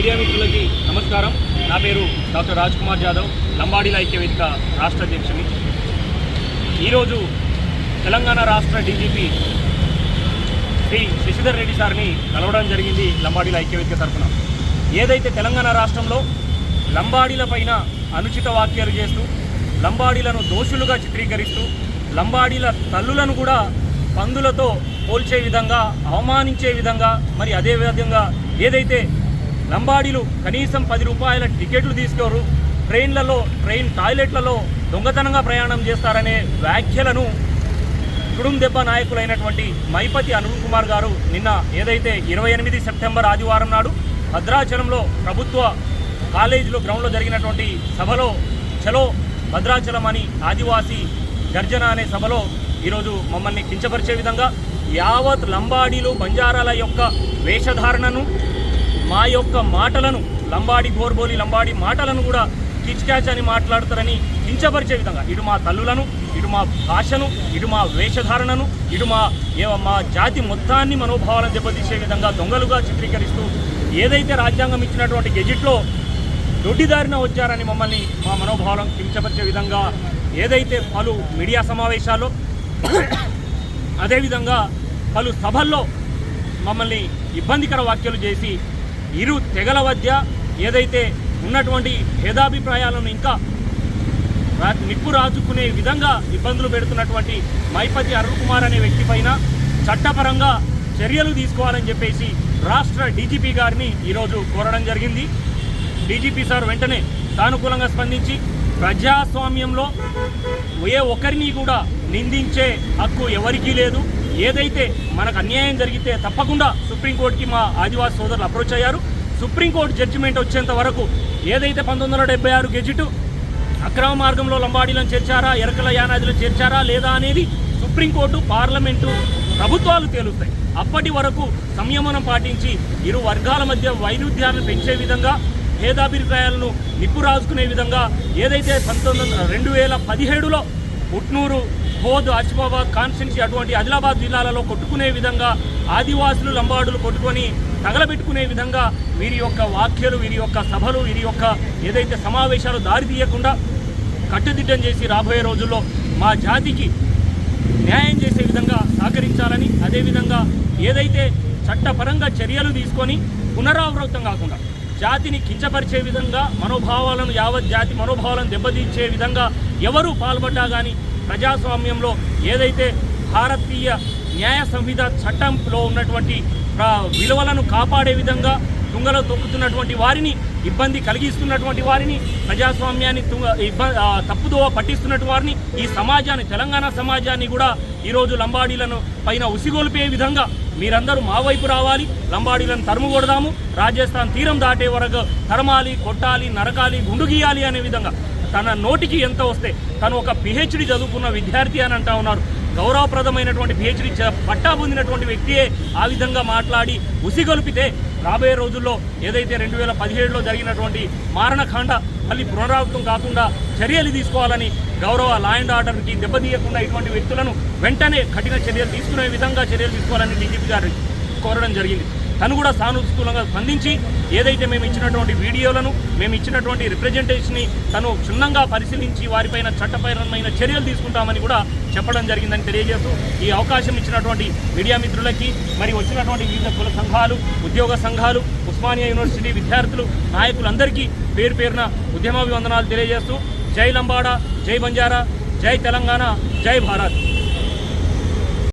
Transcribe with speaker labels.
Speaker 1: Media మిత్రులకి నమస్కారం. నా పేరు డాక్టర్ రాజ్ కుమార్ జాదవ్ లంబాడీల ఐక్యవేదిక రాష్ట్ర అధ్యక్షుని. ఈరోజు తెలంగాణ రాష్ట్ర డీజీపీ శ్రీ శశిధర్ రెడ్డి సార్ని కలవడం జరిగింది లంబాడీల ఐక్యవేదిక తరఫున. ఏదైతే తెలంగాణ రాష్ట్రంలో లంబాడీల పైన అనుచిత వ్యాఖ్యలు చేస్తూ లంబాడీలను దోషులుగా చిత్రీకరిస్తూ లంబాడీల తల్లులను కూడా పందులతో పోల్చే విధంగా అవమానించే విధంగా మరి అదే విధంగా ఏదైతే లంబాడీలు కనీసం పది రూపాయల టికెట్లు తీసుకోరు. ట్రైన్లలో ట్రైన్ టాయిలెట్లలో దొంగతనంగా ప్రయాణం చేస్తారనే వ్యాఖ్యలను కుడుం దెబ్బ నాయకులైనటువంటి మైపతి అరుణ్ కుమార్ గారు నిన్న ఏదైతే ఇరవై ఎనిమిది సెప్టెంబర్ ఆదివారం నాడు భద్రాచలంలో ప్రభుత్వ కాలేజీలో గ్రౌండ్లో జరిగినటువంటి సభలో చలో భద్రాచలం అని ఆదివాసీ గర్జన అనే సభలో ఈరోజు మమ్మల్ని కించపరిచే విధంగా యావత్ లంబాడీలు బంజారాల యొక్క వేషధారణను మా యొక్క మాటలను లంబాడి గోర్బోలి లంబాడి మాటలను కూడా కిచ్ క్యాచ్ అని మాట్లాడతారని కించపరిచే విధంగా ఇటు మా తల్లులను ఇటు మా భాషను ఇటు మా వేషధారణను ఇటు మా మా జాతి మొత్తాన్ని మనోభావాలను దెబ్బతీసే విధంగా దొంగలుగా చిత్రీకరిస్తూ ఏదైతే రాజ్యాంగం ఇచ్చినటువంటి గెజిట్లో దొడ్డిదారిన వచ్చారని మమ్మల్ని మా మనోభావాలను కించపరిచే విధంగా ఏదైతే పలు మీడియా సమావేశాల్లో అదేవిధంగా పలు సభల్లో మమ్మల్ని ఇబ్బందికర వ్యాఖ్యలు చేసి ఇరు తెగల మధ్య ఏదైతే ఉన్నటువంటి భేదాభిప్రాయాలను ఇంకా నిప్పు రాజుకునే విధంగా ఇబ్బందులు పెడుతున్నటువంటి మైపతి అరుణ్ కుమార్ అనే వ్యక్తి పైన చట్టపరంగా చర్యలు తీసుకోవాలని చెప్పేసి రాష్ట్ర డీజీపీ గారిని ఈరోజు కోరడం జరిగింది. డీజీపీ సార్ వెంటనే సానుకూలంగా స్పందించి ప్రజాస్వామ్యంలో ఏ ఒక్కరిని కూడా నిందించే హక్కు ఎవరికీ లేదు. ఏదైతే మనకు అన్యాయం జరిగితే తప్పకుండా సుప్రీంకోర్టుకి మా ఆదివాసీ సోదరులు అప్రోచ్ అయ్యారు. సుప్రీంకోర్టు జడ్జిమెంట్ వచ్చేంత వరకు ఏదైతే పంతొమ్మిది వందల డెబ్బై ఆరు గెజిట్ అక్రమ మార్గంలో లంబాడీలను చేర్చారా ఎరకల యానాదిలను చేర్చారా లేదా అనేది సుప్రీంకోర్టు పార్లమెంటు ప్రభుత్వాలు తేలుస్తాయి. అప్పటి వరకు సంయమనం పాటించి ఇరు వర్గాల మధ్య వైరుధ్యాలను పెంచే విధంగా భేదాభిప్రాయాలను నిప్పురాజుకునే విధంగా ఏదైతే పంతొమ్మిది రెండు వేల పదిహేడులో ఉట్నూరు బోధ్ ఆసిఫాబాద్ కాన్స్టిట్యున్సీ అటువంటి ఆదిలాబాద్ జిల్లాలలో కొట్టుకునే విధంగా ఆదివాసులు లంబాడులు కొట్టుకొని తగలబెట్టుకునే విధంగా వీరి యొక్క వాక్యలు వీరి యొక్క సభలు వీరి యొక్క ఏదైతే సమావేశాలు దారి తీయకుండా కట్టుదిట్టం చేసి రాబోయే రోజుల్లో మా జాతికి న్యాయం చేసే విధంగా సహకరించాలని అదేవిధంగా ఏదైతే చట్టపరంగా చర్యలు తీసుకొని పునరావృతం కాకుండా జాతిని కించపరిచే విధంగా మనోభావాలను యావత్ జాతి మనోభావాలను దెబ్బతీసే విధంగా ఎవరు పాల్పడ్డా కానీ ప్రజాస్వామ్యంలో ఏదైతే భారతీయ న్యాయ సంహిత చట్టంలో ఉన్నటువంటి విలువలను కాపాడే విధంగా తుంగలో తొక్కుతున్నటువంటి వారిని ఇబ్బంది కలిగిస్తున్నటువంటి వారిని ప్రజాస్వామ్యాన్ని తుంగ ఇబ్బంది తప్పుదోవ పట్టిస్తున్నటువంటి వారిని ఈ సమాజాన్ని తెలంగాణ సమాజాన్ని కూడా ఈరోజు లంబాడీలను పైన ఉసిగొల్పే విధంగా మీరందరూ మా వైపు రావాలి. లంబాడీలను తరుము కొడదాము రాజస్థాన్ తీరం దాటే వరకు తరమాలి కొట్టాలి నరకాలి గుండు గీయాలి అనే విధంగా తన నోటికి ఎంత వస్తే తను ఒక పిహెచ్డి చదువుకున్న విద్యార్థి అని అంటా ఉన్నారు. గౌరవప్రదమైనటువంటి పిహెచ్డి పట్టా పొందినటువంటి వ్యక్తియే ఆ విధంగా మాట్లాడి ఉసిగొలిపితే రాబోయే రోజుల్లో ఏదైతే రెండు వేల పదిహేడులో జరిగినటువంటి మారణకాండ మళ్ళీ పునరావృతం కాకుండా చర్యలు తీసుకోవాలని గౌరవ లా అండ్ ఆర్డర్కి దెబ్బతీయకుండా ఇటువంటి వ్యక్తులను వెంటనే కఠిన చర్యలు తీసుకునే విధంగా చర్యలు తీసుకోవాలని డీజీపీ గారు కోరడం జరిగింది. తను కూడా సానుకూలంగా స్పందించి ఏదైతే మేము ఇచ్చినటువంటి వీడియోలను మేము ఇచ్చినటువంటి రిప్రజెంటేషన్ని తను క్షుణ్ణంగా పరిశీలించి వారిపైన చట్టపరమైన చర్యలు తీసుకుంటామని కూడా చెప్పడం జరిగిందని తెలియజేస్తూ ఈ అవకాశం ఇచ్చినటువంటి మీడియా మిత్రులకి మరి వచ్చినటువంటి వివిధ కుల సంఘాలు ఉద్యోగ సంఘాలు ఉస్మానియా యూనివర్సిటీ విద్యార్థులు నాయకులందరికీ పేరు పేరున ఉద్యమాభివందనాలు తెలియజేస్తూ జై లంబాడా జై బంజారా జై తెలంగాణ జై భారత్.